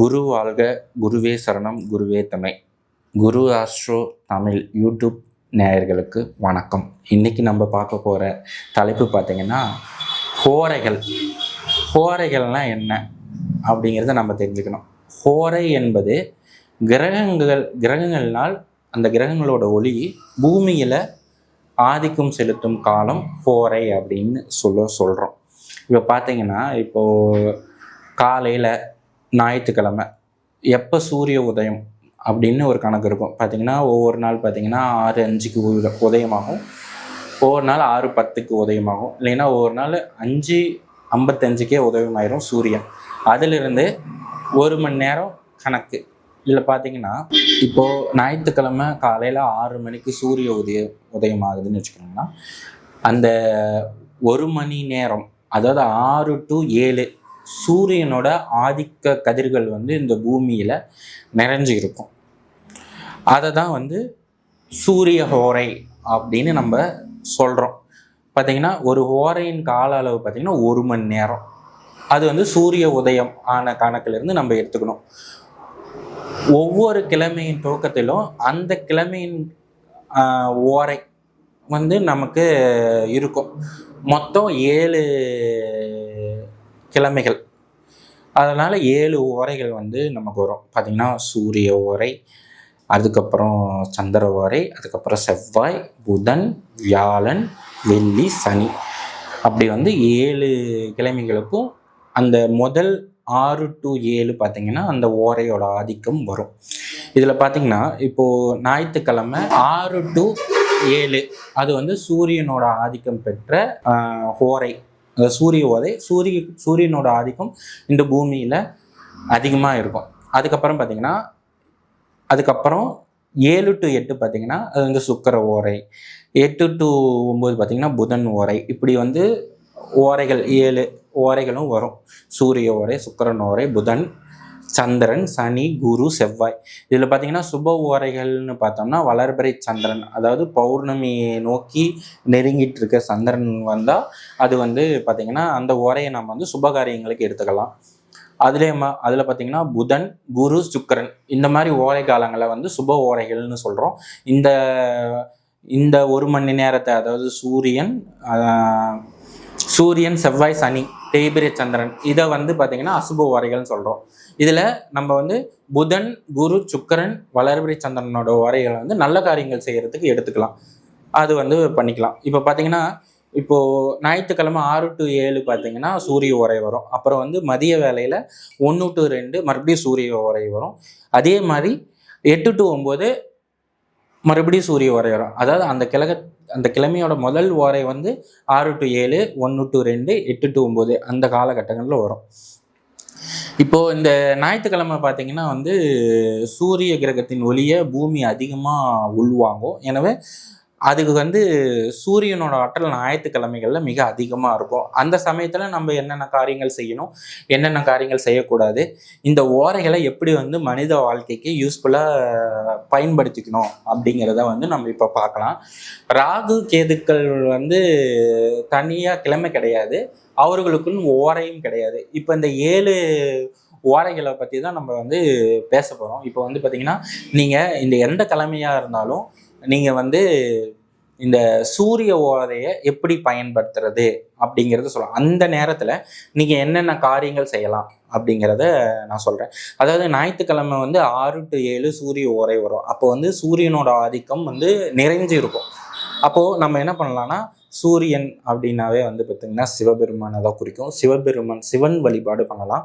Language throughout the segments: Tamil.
குரு வாழ்க குருவே சரணம் குருவே துணை குரு ஆஸ்ட்ரோ தமிழ் யூடியூப் நேயர்களுக்கு வணக்கம். இன்னைக்கு நம்ம பார்க்க போகிற தலைப்பு பார்த்தீங்கன்னா ஹோரைகள். ஹோரைகள்னால் என்ன அப்படிங்கிறத நம்ம தெரிஞ்சுக்கணும். ஹோரை என்பது கிரகங்கள் கிரகங்கள்னால் அந்த கிரகங்களோட ஒளி பூமியில் ஆதிக்கம் செலுத்தும் காலம் ஹோரை அப்படின்னு சொல்ல சொல்கிறோம் இப்போ பார்த்தீங்கன்னா இப்போது காலையில் ஞாயிற்றுக்கிழமை. எப்போ சூரிய உதயம் அப்படின்னு ஒரு கணக்கு இருக்கும். பார்த்தீங்கன்னா ஒவ்வொரு நாள் பார்த்தீங்கன்னா ஆறு அஞ்சுக்கு உதயமாகும். ஒவ்வொரு நாள் ஆறு பத்துக்கு உதயமாகும். இல்லைன்னா ஒவ்வொரு நாள் அஞ்சு ஐம்பத்தஞ்சுக்கே உதயமாயிரும் சூரியன். அதிலிருந்து ஒரு மணி நேரம் கணக்கு. இதில் பார்த்தீங்கன்னா இப்போது ஞாயிற்றுக்கிழமை காலையில் ஆறு மணிக்கு சூரிய உதய உதயம் ஆகுதுன்னு வச்சுக்கோங்கன்னா அந்த ஒரு மணி நேரம் அதாவது ஆறு டு ஏழு சூரியனோட ஆதிக்க கதிர்கள் வந்து இந்த பூமியில் நிறைஞ்சு இருக்கும். அதை தான் வந்து சூரிய ஹோரை அப்படின்னு நம்ம சொல்கிறோம் பார்த்தீங்கன்னா ஒரு ஹோரையின் கால அளவு பார்த்திங்கன்னா ஒரு மணி நேரம். அது வந்து சூரிய உதயம் ஆன கணக்கிலிருந்து நம்ம எடுத்துக்கணும். ஒவ்வொரு கிழமையின் துவக்கத்திலும் அந்த கிழமையின் ஓரை வந்து நமக்கு இருக்கும். மொத்தம் ஏழு கிழமைகள். அதனால் ஏழு ஓரைகள் வந்து நமக்கு வரும். பார்த்திங்கன்னா சூரிய ஓரை அதுக்கப்புறம் சந்திர ஓரை அதுக்கப்புறம் செவ்வாய் புதன் வியாழன் வெள்ளி சனி. அப்படி வந்து ஏழு கிழமைகளுக்கும் அந்த முதல் ஆறு டு ஏழு பார்த்திங்கன்னா அந்த ஓரையோட ஆதிக்கம் வரும். இதில் பார்த்தீங்கன்னா இப்போது ஞாயிற்றுக்கிழமை ஆறு டு ஏழு அது வந்து சூரியனோட ஆதிக்கம் பெற்ற ஓரை. சூரிய ஓதை சூரிய சூரியனோட ஆதிக்கம் இந்த பூமியில் அதிகமாக இருக்கும். அதுக்கப்புறம் பார்த்தீங்கன்னா அதுக்கப்புறம் ஏழு டு எட்டு பார்த்தீங்கன்னா அது வந்து சுக்கர ஓரை. எட்டு டு ஒம்பது பார்த்தீங்கன்னா புதன் ஓரை. இப்படி வந்து ஓரைகள் ஏழு ஓரைகளும் வரும். சூரிய ஓரை சுக்கரன் ஓரை புதன் சந்திரன் சனி குரு செவ்வாய். இதில் பார்த்தீங்கன்னா சுப ஓரைகள்னு பார்த்தோம்னா வளர்பிறை சந்திரன். அதாவது பௌர்ணமியை நோக்கி நெருங்கிட்டு இருக்க சந்திரன் வந்தால் அது வந்து பார்த்தீங்கன்னா அந்த ஓரையை நம்ம வந்து சுபகாரியங்களுக்கு எடுத்துக்கலாம். அதுலேயே ம அதில் பார்த்தீங்கன்னா புதன் குரு சுக்கிரன் இந்த மாதிரி ஓரை காலங்களை வந்து சுப ஓரைகள்னு சொல்கிறோம் இந்த இந்த ஒரு மணி நேரத்தை அதாவது சூரியன் சூரியன் செவ்வாய் சனி தேய்பிரை சந்திரன். இதை வந்து பார்த்தீங்கன்னா அசுப வரைகள்னு சொல்கிறோம் இதில் நம்ம வந்து புதன் குரு சுக்கரன் வளர்பிரி சந்திரனோட வரைகளை வந்து நல்ல காரியங்கள் செய்கிறதுக்கு எடுத்துக்கலாம். அது வந்து பண்ணிக்கலாம். இப்போ பார்த்தீங்கன்னா இப்போது ஞாயிற்றுக்கிழமை ஆறு டு ஏழு பார்த்தீங்கன்னா சூரிய உரை வரும். அப்புறம் வந்து மதிய வேலையில் ஒன்று டு ரெண்டு மறுபடியும் சூரிய உரை வரும். அதே மாதிரி எட்டு டு ஒம்பது மறுபடியும் சூரிய ஓரையோரம் அதாவது அந்த கிழக அந்த கிழமையோட முதல் ஓரை வந்து ஆறு டு ஏழு ஒன்று டு ரெண்டு எட்டு டு ஒம்பது அந்த காலகட்டங்களில் வரும். இப்போ இந்த ஞாயிற்றுக்கிழமை பார்த்தீங்கன்னா வந்து சூரிய கிரகத்தின் ஒளியை பூமி அதிகமாக உள்வாங்கும். எனவே அதுக்கு வந்து சூரியனோட ஆற்றல் ஞாயிற்றுக்கிழமைகளில் மிக அதிகமாக இருக்கும். அந்த சமயத்தில் நம்ம என்னென்ன காரியங்கள் செய்யணும் என்னென்ன காரியங்கள் செய்யக்கூடாது இந்த ஓரைகளை எப்படி வந்து மனித வாழ்க்கைக்கு யூஸ்ஃபுல்லாக பயன்படுத்திக்கணும் அப்படிங்கிறத வந்து நம்ம இப்போ பார்க்கலாம். ராகு கேதுக்கள் வந்து தனியாக கிழமை கிடையாது. அவர்களுக்குன்னு ஓரையும் கிடையாது. இப்போ இந்த ஏழு ஓரைகளை பற்றி தான் நம்ம வந்து பேச போகிறோம் இப்போ வந்து பார்த்தீங்கன்னா நீங்கள் இந்த எந்த கிழமையாக இருந்தாலும் நீங்கள் வந்து இந்த சூரிய ஓதையை எப்படி பயன்படுத்துறது அப்படிங்கிறத சொல்லலாம். அந்த நேரத்தில் நீங்கள் என்னென்ன காரியங்கள் செய்யலாம் அப்படிங்கிறத நான் சொல்கிறேன் அதாவது ஞாயிற்றுக்கிழமை வந்து ஆறு டு ஏழு சூரிய ஓரை வரும். அப்போ வந்து சூரியனோட ஆதிக்கம் வந்து நிறைஞ்சு இருக்கும். அப்போது நம்ம என்ன பண்ணலாம்னா சூரியன் அப்படின்னாவே வந்து பார்த்திங்கன்னா சிவபெருமானை தான் குறிக்கும். சிவபெருமான் சிவன் வழிபாடு பண்ணலாம்.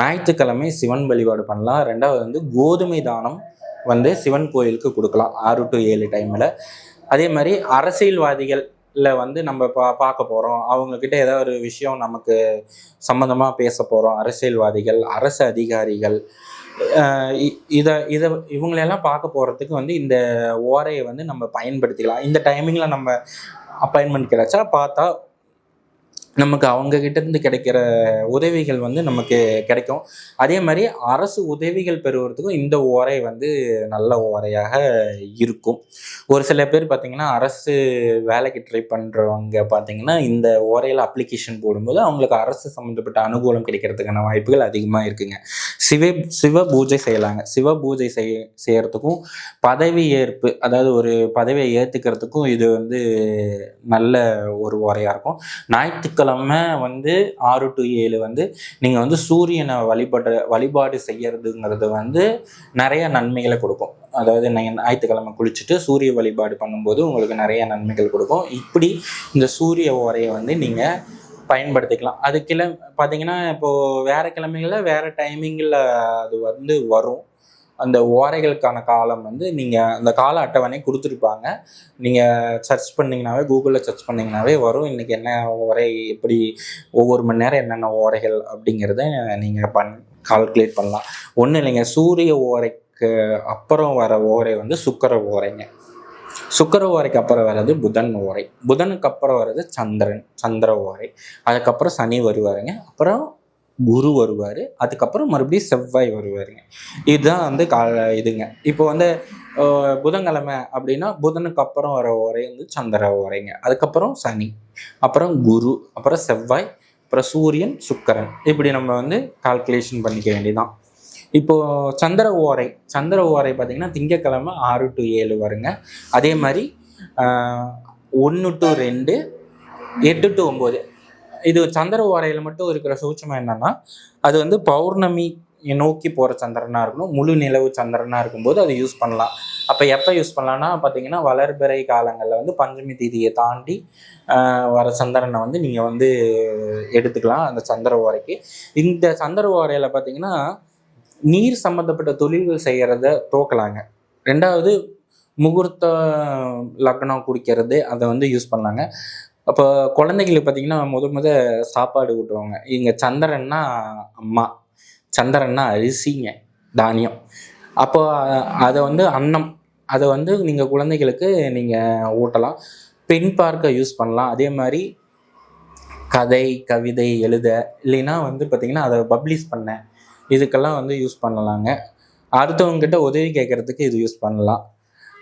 ஞாயிற்றுக்கிழமை சிவன் வழிபாடு பண்ணலாம். ரெண்டாவது வந்து கோதுமை தானம் வந்து சிவன் கோயிலுக்கு கொடுக்கலாம். ஆறு டு ஏழு டைமில் அதே மாதிரி அரசியல்வாதிகளில் வந்து நம்ம பா பார்க்க போகிறோம் அவங்கக்கிட்ட ஏதாவது ஒரு விஷயம் நமக்கு சம்மந்தமாக பேச போகிறோம் அரசியல்வாதிகள் அரசு அதிகாரிகள் இ- இதை இதை இவங்களெல்லாம் பார்க்க போகிறதுக்கு வந்து இந்த ஓரையை வந்து நம்ம பயன்படுத்திக்கலாம். இந்த டைமிங்கில் நம்ம அப்பாயின்மெண்ட் கிடைச்சா பார்த்தா நமக்கு அவங்க கிட்ட இருந்து கிடைக்கிற உதவிகள் வந்து நமக்கு கிடைக்கும். அதே மாதிரி அரசு உதவிகள் பெறுவதற்கும் இந்த ஓரை வந்து நல்ல ஓரையாக இருக்கும். ஒரு சில பேர் பார்த்தீங்கன்னா அரசு வேலைக்கு ட்ரை பண்ணுறவங்க பார்த்தீங்கன்னா இந்த ஓரையில் அப்ளிகேஷன் போடும்போது அவங்களுக்கு அரசு சம்மந்தப்பட்ட அனுகூலம் கிடைக்கிறதுக்கான வாய்ப்புகள் அதிகமாக இருக்குங்க. சிவ சிவ பூஜை செய்யலாங்க. சிவ பூஜை செய் செய்யறதுக்கும் பதவி ஏற்பு அதாவது ஒரு பதவியை ஏற்றுக்கிறதுக்கும் இது வந்து நல்ல ஒரு ஓரையாக இருக்கும். ஞாயிற்றுக்கிழமை வந்து ஆறு டு ஏழு வந்து நீங்கள் வந்து சூரியனை வழிபட வழிபாடு செய்யறதுங்கிறது வந்து நிறைய நன்மைகளை கொடுக்கும். அதாவது ஞாயிற்றுக்கிழமை குளிச்சுட்டு சூரிய வழிபாடு பண்ணும்போது உங்களுக்கு நிறைய நன்மைகள் கொடுக்கும். இப்படி இந்த சூரிய ஓரையை வந்து நீங்கள் பயன்படுத்திக்கலாம். அது கிளை பார்த்தீங்கன்னா இப்போது வேறு கிழமைகளில் வேறு டைமிங்கில் அது வந்து வரும். அந்த ஓரைகளுக்கான காலம் வந்து நீங்கள் அந்த கால அட்டவணை கொடுத்துருப்பாங்க. நீங்கள் சர்ச் பண்ணிங்கனாவே கூகுளில் சர்ச் பண்ணிங்கனாவே வரும். இன்றைக்கி என்ன ஓரை எப்படி ஒவ்வொரு மணி நேரம் என்னென்ன ஓரைகள் அப்படிங்கிறத நீங்கள் பண் கால்குலேட் பண்ணலாம். ஒன்றும் இல்லைங்க சூரிய ஓரைக்கு அப்புறம் வர ஓரை வந்து சுக்கர ஓரைங்க. சுக்கர ஓரைக்கு அப்புறம் வர்றது புதன் ஓரை. புதனுக்கு அப்புறம் வர்றது சந்திரன் சந்திர ஓரை. அதுக்கப்புறம் சனி வருவாருங்க. அப்புறம் குரு வருவார். அதுக்கப்புறம் மறுபடியும் செவ்வாய் வருவாருங்க. இதுதான் வந்து கால இதுங்க. இப்போ வந்து புதன்கிழமை அப்படின்னா புதனுக்கு அப்புறம் வர ஓரை வந்து சந்திர ஓரைங்க. அதுக்கப்புறம் சனி அப்புறம் குரு அப்புறம் செவ்வாய் அப்புறம் சூரியன் சுக்கரன். இப்படி நம்ம வந்து கால்குலேஷன் பண்ணிக்க வேண்டியதான் இப்போ சந்திர ஓரை சந்திர ஓரை பார்த்தீங்கன்னா திங்கக்கிழமை ஆறு டு ஏழு வருங்க. அதே மாதிரி ஒன்று டு ரெண்டு எட்டு டு ஒம்பது இது சந்திர ஓரையில் மட்டும் இருக்கிற சூட்சம் என்னன்னா அது வந்து பௌர்ணமி நோக்கி போகிற சந்திரனாக இருக்கணும். முழு நிலவு சந்திரனாக இருக்கும்போது அதை யூஸ் பண்ணலாம். அப்போ எப்போ யூஸ் பண்ணலாம்னா பார்த்தீங்கன்னா வளர்பிறை காலங்களில் வந்து பஞ்சமி தீதியை தாண்டி வர சந்திரனை வந்து நீங்கள் வந்து எடுத்துக்கலாம் அந்த சந்திர ஓரைக்கு இந்த சந்திர ஓரையில் பார்த்தீங்கன்னா நீர் சம்மந்தப்பட்ட தொழில்கள் செய்கிறத தோக்கலாங்க. ரெண்டாவது முகூர்த்த லக்னம் குடிக்கிறது அதை வந்து யூஸ் பண்ணலாங்க. அப்போ குழந்தைகளுக்கு பார்த்தீங்கன்னா முத முத சாப்பாடு ஊட்டுவாங்க. இங்கே சந்திரன்னா அம்மா சந்திரன்னா அரிசிங்க தானியம். அப்போ அதை வந்து அன்னம் அதை வந்து நீங்கள் குழந்தைகளுக்கு நீங்கள் ஊட்டலாம். பெண் பார்க்க யூஸ் பண்ணலாம். அதே மாதிரி கதை கவிதை எழுத இல்லைன்னா வந்து பார்த்திங்கன்னா அதை பப்ளிஷ் பண்ண இதுக்கெல்லாம் வந்து யூஸ் பண்ணலாங்க. அடுத்தவங்ககிட்ட உதவி கேட்குறதுக்கு இது யூஸ் பண்ணலாம்.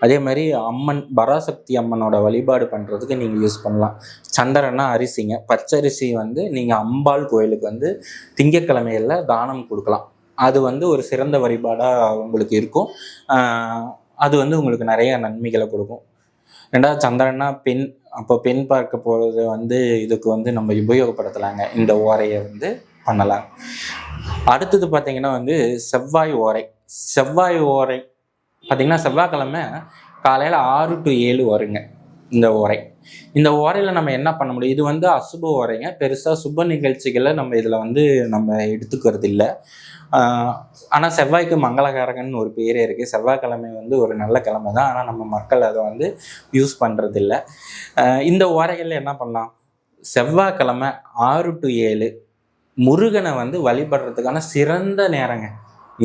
அதே மாதிரி அம்மன் பராசக்தி அம்மனோட வழிபாடு பண்ணுறதுக்கு நீங்கள் யூஸ் பண்ணலாம். சந்திரனா அரிசிங்க. பச்சரிசி வந்து நீங்கள் அம்பாள் கோயிலுக்கு வந்து திங்கக்கிழமையில் தானம் கொடுக்கலாம். அது வந்து ஒரு சிறந்த வழிபாடாக உங்களுக்கு இருக்கும். அது வந்து உங்களுக்கு நிறைய நன்மைகளை கொடுக்கும். ரெண்டாவது சந்திரனா பெண் அப்போ பெண் பார்க்க போகிறது வந்து இதுக்கு வந்து நம்ம உபயோகப்படுத்தலாங்க. இந்த ஓரையை வந்து பண்ணலாம். அடுத்தது பார்த்தீங்கன்னா வந்து செவ்வாய் ஓரை. செவ்வாய் ஓரை பார்த்தீங்கன்னா செவ்வாய்க்கிழமை காலையில் ஆறு டு ஏழு வருங்க இந்த ஓரை. இந்த ஓரையில் நம்ம என்ன பண்ண முடியும்? இது வந்து அசுப ஓரைங்க. பெருசாக சுப நிகழ்ச்சிகளை நம்ம இதில் வந்து நம்ம எடுத்துக்கிறது இல்லை ஆனால் செவ்வாய்க்கு மங்களகாரகன் ஒரு பேரே இருக்குது செவ்வாய்க்கிழமை வந்து ஒரு நல்ல கிழமை தான். ஆனால் நம்ம மக்கள் அதை வந்து யூஸ் பண்ணுறதில்ல இந்த ஓரைகளில் என்ன பண்ணலாம்? செவ்வாய்க்கிழமை ஆறு டு ஏழு முருகனை வந்து வழிபடுறதுக்கான சிறந்த நேரங்க.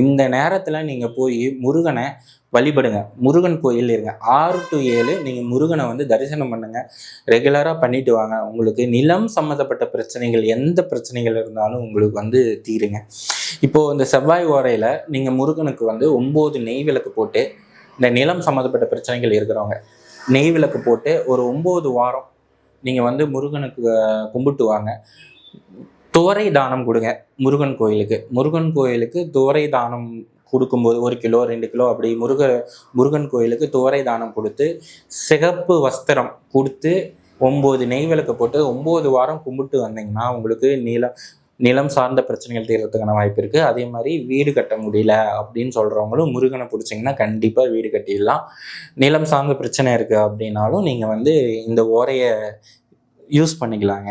இந்த நேரத்தில் நீங்கள் போய் முருகனை வழிபடுங்க. முருகன் கோயில் இருங்க. ஆறு டு ஏழு நீங்கள் முருகனை வந்து தரிசனம் பண்ணுங்க. ரெகுலராக பண்ணிட்டு வாங்க. உங்களுக்கு நிலம் சம்மந்தப்பட்ட பிரச்சனைகள் எந்த பிரச்சனைகள் இருந்தாலும் உங்களுக்கு வந்து தீருங்க. இப்போது இந்த செவ்வாய் ஓரையில் நீங்கள் முருகனுக்கு வந்து ஒம்பது நெய் விளக்கு போட்டு இந்த நிலம் சம்மந்தப்பட்ட பிரச்சனைகள் இருக்கிறவங்க நெய் விளக்கு போட்டு ஒரு ஒம்பது வாரம் நீங்கள் வந்து முருகனுக்கு கும்பிட்டு வாங்க. துவரை தானம் கொடுங்க முருகன் கோயிலுக்கு. முருகன் கோயிலுக்கு துவரை தானம் கொடுக்கும்போது ஒரு கிலோ ரெண்டு கிலோ அப்படி முருக முருகன் கோயிலுக்கு துவரை தானம் கொடுத்து சிகப்பு வஸ்திரம் கொடுத்து ஒம்பது நெய் விளக்கு போட்டு ஒம்பது வாரம் கும்பிட்டு வந்தீங்கன்னா உங்களுக்கு நிலம் நிலம் சார்ந்த பிரச்சனைகள் தீர்றதுக்கான வாய்ப்பு இருக்குது அதே மாதிரி வீடு கட்ட முடியல அப்படின்னு சொல்கிறவங்களும் முருகனை பிடிச்சிங்கன்னா கண்டிப்பாக வீடு கட்டிடலாம். நிலம் சார்ந்த பிரச்சனை இருக்குது அப்படின்னாலும் நீங்கள் வந்து இந்த ஓரையை யூஸ் பண்ணிக்கலாங்க.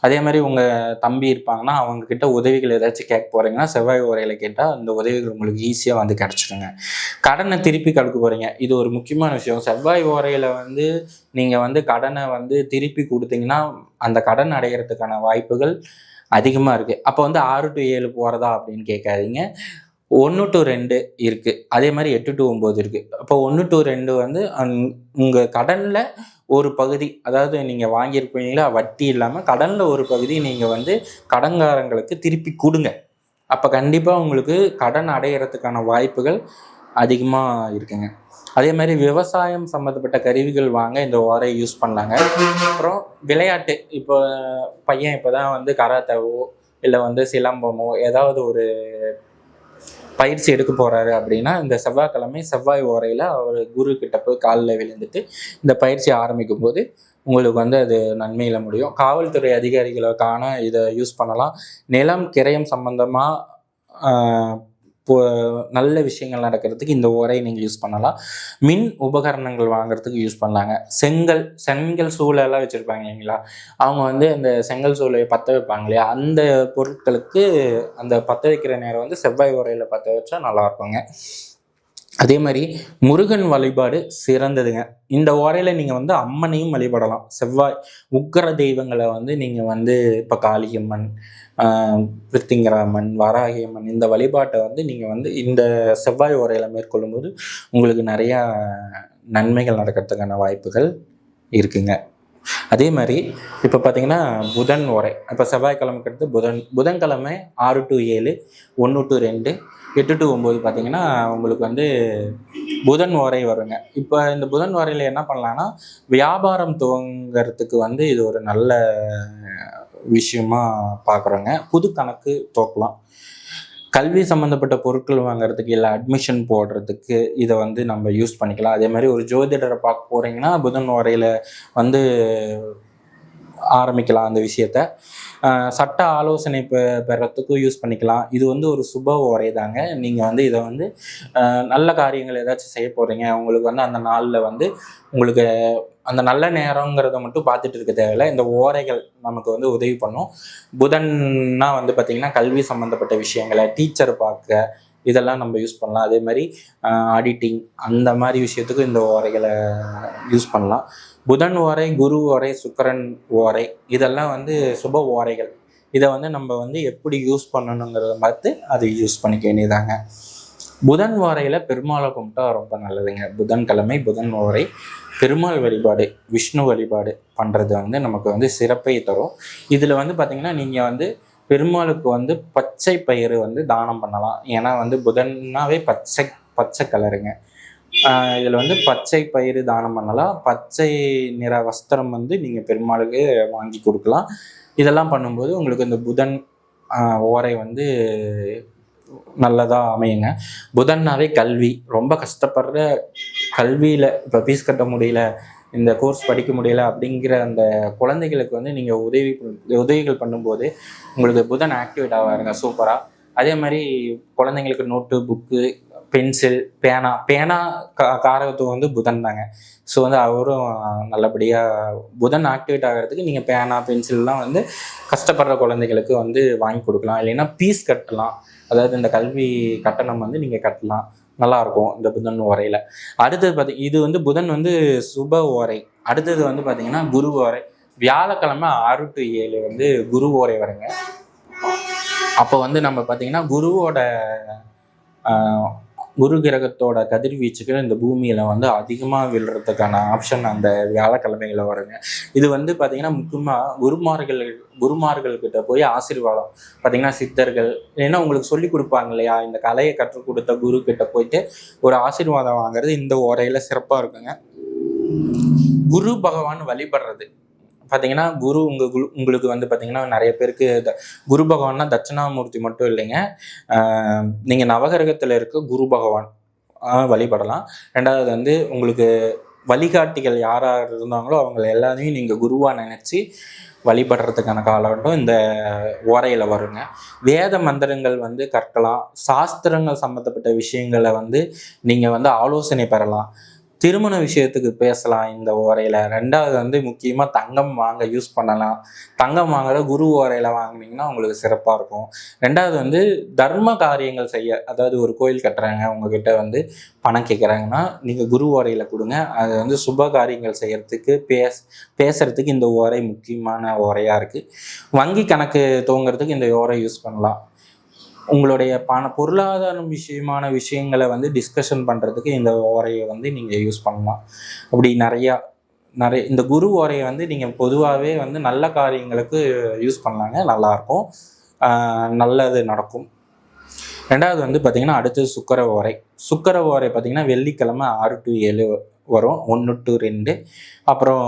அதே மாதிரி உங்கள் தம்பி இருப்பாங்கன்னா அவங்கக்கிட்ட உதவிகள் ஏதாச்சும் கேட்க போகிறீங்கன்னா செவ்வாய் உரையில் கேட்டால் அந்த உதவிகள் உங்களுக்கு ஈஸியாக வந்து கிடச்சிடுங்க. கடனை திருப்பி கடுக்க போகிறீங்க இது ஒரு முக்கியமான விஷயம். செவ்வாய் உரையில் வந்து நீங்கள் வந்து கடனை வந்து திருப்பி கொடுத்தீங்கன்னா அந்த கடன் அடைகிறதுக்கான வாய்ப்புகள் அதிகமாக இருக்குது அப்போ வந்து ஆறு டு ஏழு போகிறதா அப்படின்னு கேட்காதீங்க. ஒன்று டு ரெண்டு இருக்குது அதே மாதிரி எட்டு டு ஒம்பது இருக்குது அப்போ ஒன்று டு ரெண்டு வந்து அந்- கடனில் ஒரு பகுதி அதாவது நீங்கள் வாங்கியிருப்பீங்களா வட்டி இல்லாமல் கடனில் ஒரு பகுதி நீங்கள் வந்து கடன்காரங்களுக்கு திருப்பி கொடுங்க. அப்போ கண்டிப்பாக உங்களுக்கு கடன் அடையிறதுக்கான வாய்ப்புகள் அதிகமாக இருக்குங்க. அதே மாதிரி விவசாயம் சம்மந்தப்பட்ட கருவிகள் வாங்க இந்த ஓரை யூஸ் பண்ணலாங்க அப்புறம் விளையாட்டு இப்போ பையன் இப்போ தான் வந்து கராத்தேவோ இல்லை வந்து சிலம்பமோ ஏதாவது ஒரு பயிற்சி எடுக்க போறாரு அப்படின்னா இந்த செவ்வாய்க்கிழமை செவ்வாய் ஓரையில் அவர் குரு கிட்ட போய் காலில் விழுந்துட்டு இந்த பயிற்சி ஆரம்பிக்கும் போது உங்களுக்கு வந்து அது நன்மையில முடியும். காவல்துறை அதிகாரிகளுக்கான இதை யூஸ் பண்ணலாம். நிலம் கிரயம் சம்பந்தமாக நல்ல விஷயங்கள் நடக்கிறதுக்கு இந்த உரையை நீங்கள் யூஸ் பண்ணலாம். மின் உபகரணங்கள் வாங்குறதுக்கு யூஸ் பண்ணலாங்க. செங்கல் செங்கல் சூளையெல்லாம் வச்சுருப்பாங்க இல்லைங்களா? அவங்க வந்து அந்த செங்கல் சூளையை பற்ற வைப்பாங்க இல்லையா? அந்த பொருட்களுக்கு அந்த பற்ற வைக்கிற நேரம் வந்து செவ்வாய் உரையில் பற்ற வச்சா நல்லா இருக்குங்க. அதே மாதிரி முருகன் வழிபாடு சிறந்ததுங்க. இந்த ஓரையில் நீங்கள் வந்து அம்மனையும் வழிபடலாம். செவ்வாய் உக்கர தெய்வங்களை வந்து நீங்கள் வந்து இப்போ காளியம்மன் பிருத்திங்கராமன் வராகியம்மன் இந்த வழிபாட்டை வந்து நீங்கள் வந்து இந்த செவ்வாய் ஓரையில் மேற்கொள்ளும்போது உங்களுக்கு நிறையா நன்மைகள் நடக்கிறதுக்கான வாய்ப்புகள் இருக்குங்க. அதே மாதிரி இப்போ பார்த்தீங்கன்னா புதன் உரை இப்போ செவ்வாய்க்கிழமைக்கு அடுத்து புதன் புதன்கிழமை ஆறு டு ஏழு ஒன்று டு ரெண்டு எட்டு டு ஒம்பது பார்த்தீங்கன்னா உங்களுக்கு வந்து புதன் ஓரை வருங்க. இப்போ இந்த புதன் உரையில் என்ன பண்ணலான்னா வியாபாரம் துவங்கிறதுக்கு வந்து இது ஒரு நல்ல விஷயமா பார்க்குறோங்க புது கணக்கு துவக்கலாம் கல்வி சம்மந்தப்பட்ட பொருட்கள் வாங்குறதுக்கு இல்லை அட்மிஷன் போடுறதுக்கு இதை வந்து நம்ம யூஸ் பண்ணிக்கலாம். அதே மாதிரி ஒரு ஜோதிடரை பார்க்க போகிறீங்கன்னா புதன் உரையில் வந்து ஆரம்பிக்கலாம் அந்த விஷயத்த. சட்ட ஆலோசனை பெ பெறத்துக்கும் யூஸ் பண்ணிக்கலாம். இது வந்து ஒரு சுப உரை தாங்க. நீங்கள் வந்து இதை வந்து நல்ல காரியங்கள் ஏதாச்சும் செய்ய போகிறீங்க உங்களுக்கு வந்து அந்த நாளில் வந்து உங்களுக்கு அந்த நல்ல நேரங்கிறத மட்டும் பார்த்துட்டு இருக்க தேவையில்ல. இந்த ஓரைகள் நமக்கு வந்து உதவி பண்ணும். புதன்னா வந்து பார்த்திங்கன்னா கல்வி சம்மந்தப்பட்ட விஷயங்களை டீச்சர் பார்க்க இதெல்லாம் நம்ம யூஸ் பண்ணலாம். அதே மாதிரி ஆடிட்டிங் அந்த மாதிரி விஷயத்துக்கும் இந்த ஓரைகளை யூஸ் பண்ணலாம். புதன் ஓரை குரு ஓரை சுக்கரன் ஓரை இதெல்லாம் வந்து சுப ஓரைகள். இதை வந்து நம்ம வந்து எப்படி யூஸ் பண்ணணுங்கிறத பார்த்து அதை யூஸ் பண்ணிக்க வேண்டியதாங்க புதன் ஓரையில் பெருமாளை கும்பிட்டா ரொம்ப நல்லதுங்க. புதன்கிழமை புதன் ஓரை பெருமாள் வழிபாடு விஷ்ணு வழிபாடு பண்ணுறது வந்து நமக்கு வந்து சிறப்பை தரும். இதில் வந்து பார்த்திங்கன்னா நீங்கள் வந்து பெருமாளுக்கு வந்து பச்சை பயிறு வந்து தானம் பண்ணலாம். ஏன்னா வந்து புதன்னாவே பச்சை பச்சை கலருங்க. இதில் வந்து பச்சை பயிறு தானம் பண்ணலாம். பச்சை நிற வஸ்திரம் வந்து நீங்கள் பெருமாளுக்கு வாங்கி கொடுக்கலாம். இதெல்லாம் பண்ணும்போது உங்களுக்கு இந்த புதன் ஓரை வந்து நல்லதாக அமையுங்க. புதன்னாவே கல்வி. ரொம்ப கஷ்டப்படுற கல்வியில் இப்போ ஃபீஸ் கட்ட முடியல இந்த கோர்ஸ் படிக்க முடியல அப்படிங்கிற அந்த குழந்தைகளுக்கு வந்து நீங்கள் உதவி உதவிகள் பண்ணும்போது உங்களுக்கு புதன் ஆக்டிவேட் ஆவாருங்க சூப்பராக அதே மாதிரி குழந்தைங்களுக்கு நோட்டு புக்கு பென்சில் பேனா பேனா கா காரகத்துவம் வந்து புதன் தாங்க. ஸோ வந்து அவரும் நல்லபடியாக புதன் ஆக்டிவேட் ஆகிறதுக்கு நீங்கள் பேனா பென்சில்லாம் வந்து கஷ்டப்படுற குழந்தைகளுக்கு வந்து வாங்கி கொடுக்கலாம். இல்லைன்னா ஃபீஸ் கட்டலாம். அதாவது இந்த கல்வி கட்டணம் வந்து நீங்கள் கட்டலாம். நல்லா இருக்கும் இந்த புதன் ஓரையில் அடுத்தது பார்த்தி இது வந்து புதன் வந்து சுப ஓரை. அடுத்தது வந்து பார்த்தீங்கன்னா குரு ஓரை. வியாழக்கிழமை ஆறு டு ஏழு வந்து குரு ஓரை வருங்க. அப்போ வந்து நம்ம பார்த்தீங்கன்னா குருவோட குரு கிரகத்தோட கதிர்வீச்சுகள் இந்த பூமியில வந்து அதிகமாக விழுறதுக்கான ஆப்ஷன் அந்த வியாழக்கிழமையில வருங்க. இது வந்து பார்த்திங்கன்னா முக்கியமாக குருமார்கள் குருமார்கள் கிட்ட போய் ஆசீர்வாதம். பார்த்திங்கன்னா சித்தர்கள் ஏன்னா உங்களுக்கு சொல்லி கொடுப்பாங்க இல்லையா? இந்த கலையை கற்றுக் கொடுத்த குரு கிட்ட போயிட்டு ஒரு ஆசீர்வாதம் வாங்குறது இந்த ஓரையில் சிறப்பாக இருக்குங்க. குரு பகவான் வழிபடுறது. பார்த்தீங்கன்னா குரு உங்கள் குரு உங்களுக்கு வந்து பார்த்தீங்கன்னா நிறைய பேருக்கு த- குரு பகவான்னா தட்சிணாமூர்த்தி மட்டும் இல்லைங்க. நீங்கள் நவகிரகத்தில் இருக்க குரு பகவான் வழிபடலாம். ரெண்டாவது வந்து உங்களுக்கு வழிகாட்டிகள் யார் யார் இருந்தாங்களோ அவங்க எல்லாத்தையும் நீங்கள் குருவாக நினச்சி வழிபடுறதுக்கான காலகட்டம் இந்த ஓரையில் வருங்க. வேத மந்திரங்கள் வந்து கற்கலாம். சாஸ்திரங்கள் சம்மந்தப்பட்ட விஷயங்களை வந்து நீங்கள் வந்து ஆலோசனை பெறலாம். திருமண விஷயத்துக்கு பேசலாம் இந்த ஓரையில். ரெண்டாவது வந்து முக்கியமாக தங்கம் வாங்க யூஸ் பண்ணலாம். தங்கம் வாங்குற குரு ஓரையில் வாங்கினீங்கன்னா உங்களுக்கு சிறப்பாக இருக்கும். ரெண்டாவது வந்து தர்ம காரியங்கள் செய்ய அதாவது ஒரு கோயில் கட்டுறாங்க உங்ககிட்ட வந்து பணம் கேட்குறாங்கன்னா நீங்கள் குரு ஓரையில் கொடுங்க. அது வந்து சுப காரியங்கள் செய்யறதுக்கு பேச பேசுறதுக்கு இந்த ஓரை முக்கியமான ஓரையாக இருக்குது வங்கி கணக்கு துவங்குறதுக்கு இந்த ஓரை யூஸ் பண்ணலாம். உங்களுடைய பண பொருளாதாரம் விஷயமான விஷயங்களை வந்து டிஸ்கஷன் பண்ணுறதுக்கு இந்த ஓரையை வந்து நீங்கள் யூஸ் பண்ணலாம். அப்படி நிறையா நிறைய இந்த குரு ஓரையை வந்து நீங்கள் பொதுவாகவே வந்து நல்ல காரியங்களுக்கு யூஸ் பண்ணலாங்க. நல்லாயிருக்கும். நல்லது நடக்கும். ரெண்டாவது வந்து பார்த்திங்கன்னா அடுத்தது சுக்கர ஓரை சுக்கர ஓரை பார்த்திங்கன்னா வெள்ளிக்கிழமை ஆறு டு ஏழு வரும். ஒன்று டு ரெண்டு அப்புறம்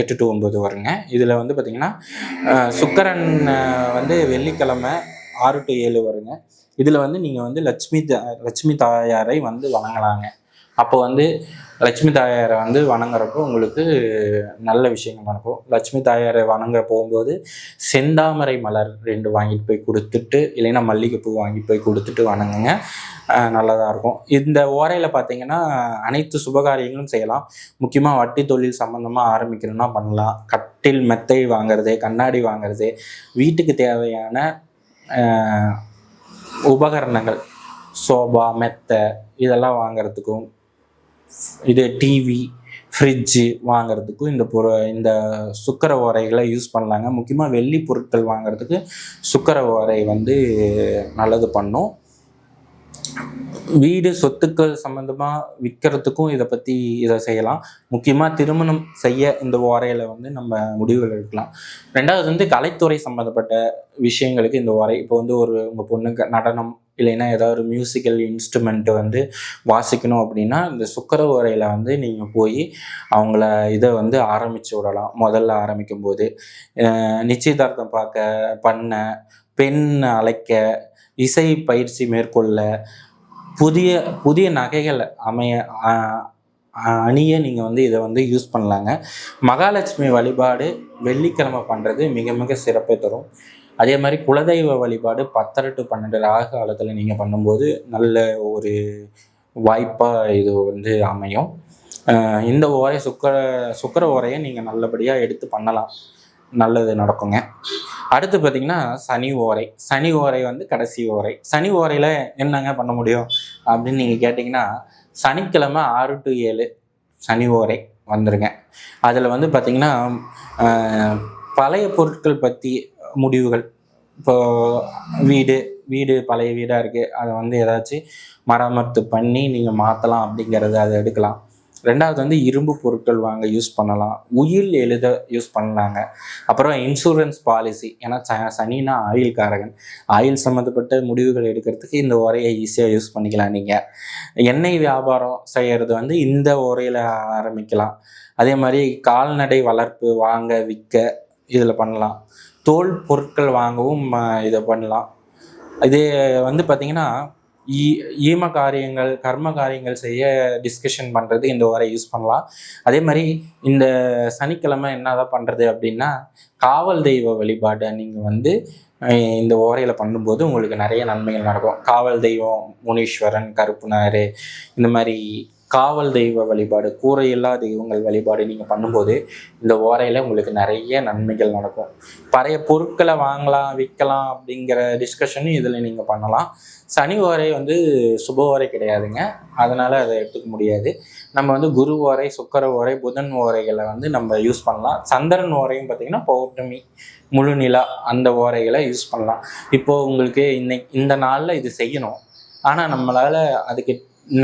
எட்டு டு ஒம்பது வருங்க. இதில் வந்து பார்த்திங்கன்னா சுக்கரன் வந்து வெள்ளிக்கிழமை ஆறு டு ஏழு வருங்க. இதில் வந்து நீங்கள் வந்து லட்சுமி லட்சுமி தாயாரை வந்து வணங்கலாங்க. அப்போ வந்து லட்சுமி தாயாரை வந்து வணங்குறப்போ உங்களுக்கு நல்ல விஷயங்கள் நடக்கும். லட்சுமி தாயாரை வணங்க போகும்போது செந்தாமரை மலர் ரெண்டு வாங்கிட்டு போய் கொடுத்துட்டு இல்லைன்னா மல்லிகைப்பூ வாங்கிட்டு போய் கொடுத்துட்டு வணங்குங்க. நல்லதாக இருக்கும். இந்த ஓரையில் பார்த்தீங்கன்னா அனைத்து சுபகாரியங்களும் செய்யலாம். முக்கியமாக வட்டி தொழில் சம்மந்தமாக ஆரம்பிக்கணும்னா பண்ணலாம். கட்டில் மெத்தை வாங்குறது கண்ணாடி வாங்குறது வீட்டுக்கு தேவையான உபகரணங்கள். சோபா மெத்தை இதெல்லாம் வாங்குறதுக்கும் இது டிவி ஃப்ரிட்ஜு வாங்குறதுக்கும் இந்த பொரு இந்த சுக்கர ஓரைகளை யூஸ் பண்ணலாங்க. முக்கியமாக வெள்ளி பொருட்கள் வாங்குறதுக்கு சுக்கர ஓரை வந்து நல்லது பண்ணும். வீடு சொத்துக்கள் சம்மந்தமாக விற்கிறதுக்கும் இதை பற்றி இதை செய்யலாம். முக்கியமாக திருமணம் செய்ய இந்த ஓரையில் வந்து நம்ம முடிவுகள் எடுக்கலாம். ரெண்டாவது வந்து கலைத்துறை சம்மந்தப்பட்ட விஷயங்களுக்கு இந்த ஓரை. இப்போ வந்து ஒரு உங்கள் பொண்ணுக்கு நடனம் இல்லைன்னா ஏதாவது ஒரு மியூசிக்கல் இன்ஸ்ட்ருமெண்ட் வந்து வாசிக்கணும் அப்படின்னா இந்த சுக்கர உரையில் வந்து நீங்கள் போய் அவங்கள இதை வந்து ஆரம்பித்து விடலாம். முதல்ல ஆரம்பிக்கும் போது நிச்சயதார்த்தம் பார்க்க பண்ண பெண் அழைக்க இசை பயிற்சி மேற்கொள்ள புதிய புதிய நகைகள் அமைய அணிய நீங்கள் வந்து இதை வந்து யூஸ் பண்ணலாங்க. மகாலட்சுமி வழிபாடு வெள்ளிக்கிழமை பண்ணுறது மிக மிக சிறப்பை தரும். அதே மாதிரி குலதெய்வ வழிபாடு பத்தரை டு பன்னெண்டு ராக காலத்தில் நீங்கள் பண்ணும்போது நல்ல ஒரு வாய்ப்பாக இது வந்து அமையும். இந்த ஓரை சுக்கர சுக்கர ஓரையை நீங்கள் நல்லபடியாக எடுத்து பண்ணலாம். நல்லது நடக்குங்க. அடுத்து பார்த்தீங்கன்னா சனி ஓரை. சனி ஓரை வந்து கடைசி ஓரை. சனி ஓரையில் என்னங்க பண்ண முடியும்? அப்படின்னு நீங்கள் கேட்டிங்கன்னா சனிக்கிழமை ஆறு டு ஏழு சனி ஓரை வந்துருங்க அதில் வந்து பார்த்திங்கன்னா பழைய பொருட்கள் பற்றி முடிவுகள். இப்போ வீடு வீடு பழைய வீடாக இருக்குது அதை வந்து ஏதாச்சும் மராமத்து பண்ணி நீங்கள் மாற்றலாம் அப்படிங்கிறத அதை எடுக்கலாம். ரெண்டாவது வந்து இரும்பு பொருட்கள் வாங்க யூஸ் பண்ணலாம். உயில் எழுத யூஸ் பண்ணலாங்க அப்புறம் இன்சூரன்ஸ் பாலிசி ஏன்னா ச- சனினா ஆயில் காரகன் ஆயில் சம்மந்தப்பட்ட முடிவுகள் எடுக்கிறதுக்கு இந்த உரையை ஈஸியாக யூஸ் பண்ணிக்கலாம் நீங்கள் எண்ணெய் வியாபாரம் செய்கிறது வந்து இந்த உரையில் ஆரம்பிக்கலாம். அதே மாதிரி கால்நடை வளர்ப்பு வாங்க விற்க இதில் பண்ணலாம். தோல் பொருட்கள் வாங்கவும் இதை பண்ணலாம். இது வந்து பார்த்திங்கன்னா ஈ ஈம காரியங்கள் கர்ம காரியங்கள் செய்ய டிஸ்கஷன் பண்ணுறது இந்த உரை யூஸ் பண்ணலாம். அதே மாதிரி இந்த சனிக்கிழமை என்னதான் பண்ணுறது அப்படின்னா காவல் தெய்வ வழிபாடு நீங்கள் வந்து இந்த ஓரையில் பண்ணும்போது உங்களுக்கு நிறைய நன்மைகள் நடக்கும். காவல் தெய்வம் முனீஸ்வரன் கருப்புனார் இந்த மாதிரி காவல் தெய்வ வழிபாடு கூரையில்லா தெய்வங்கள் வழிபாடு நீங்கள் பண்ணும்போது இந்த ஓரையில் உங்களுக்கு நிறைய நன்மைகள் நடக்கும். பழைய பொருட்களை வாங்கலாம் விற்கலாம் அப்படிங்கிற டிஸ்கஷனும் இதில் நீங்கள் பண்ணலாம். சனி ஓரை வந்து சுப ஓரை கிடையாதுங்க. அதனால் அதை எடுத்துக்க முடியாது. நம்ம வந்து குரு ஓரை சுக்கர ஓரை புதன் ஓரைகளை வந்து நம்ம யூஸ் பண்ணலாம். சந்திரன் ஓரையும் பார்த்திங்கன்னா பௌர்ணமி முழு நிலா அந்த ஓரைகளை யூஸ் பண்ணலாம். இப்போது உங்களுக்கு இன்னைக்கு இந்த நாளில் இது செய்யணும். ஆனால் நம்மளால் அதுக்கு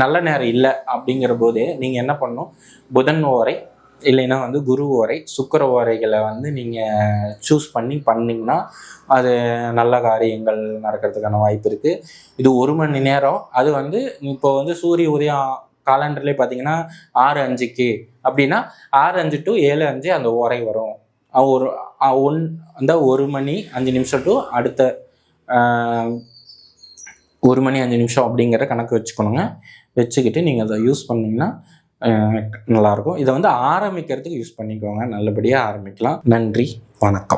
நல்ல நேரம் இல்லை அப்படிங்கிற போது நீங்கள் என்ன பண்ணணும்? புதன் ஓரை இல்லைன்னா வந்து குரு ஓரை சுக்கர ஓரைகளை வந்து நீங்கள் சூஸ் பண்ணி பண்ணிங்கன்னா அது நல்ல காரியங்கள் நடக்கிறதுக்கான வாய்ப்பு இருக்குது இது ஒரு மணி நேரம். அது வந்து இப்போ வந்து சூரிய உதயம் காலண்டர்லேயே பார்த்தீங்கன்னா ஆறு அஞ்சுக்கு அப்படின்னா ஆறு அஞ்சு டு ஏழு அஞ்சு அந்த ஓரை வரும். ஒரு ஒன் அந்த ஒரு மணி அஞ்சு நிமிஷம் டு அடுத்த ஒரு மணி அஞ்சு நிமிஷம் அப்படிங்கிற கணக்கு வச்சுக்கணுங்க. வச்சுக்கிட்டு நீங்கள் அதை யூஸ் பண்ணிங்கன்னா நல்லாயிருக்கும். இதை வந்து ஆரம்பிக்கிறதுக்கு யூஸ் பண்ணிக்கோங்க. நல்லபடியாக ஆரம்பிக்கலாம். நன்றி. வணக்கம்.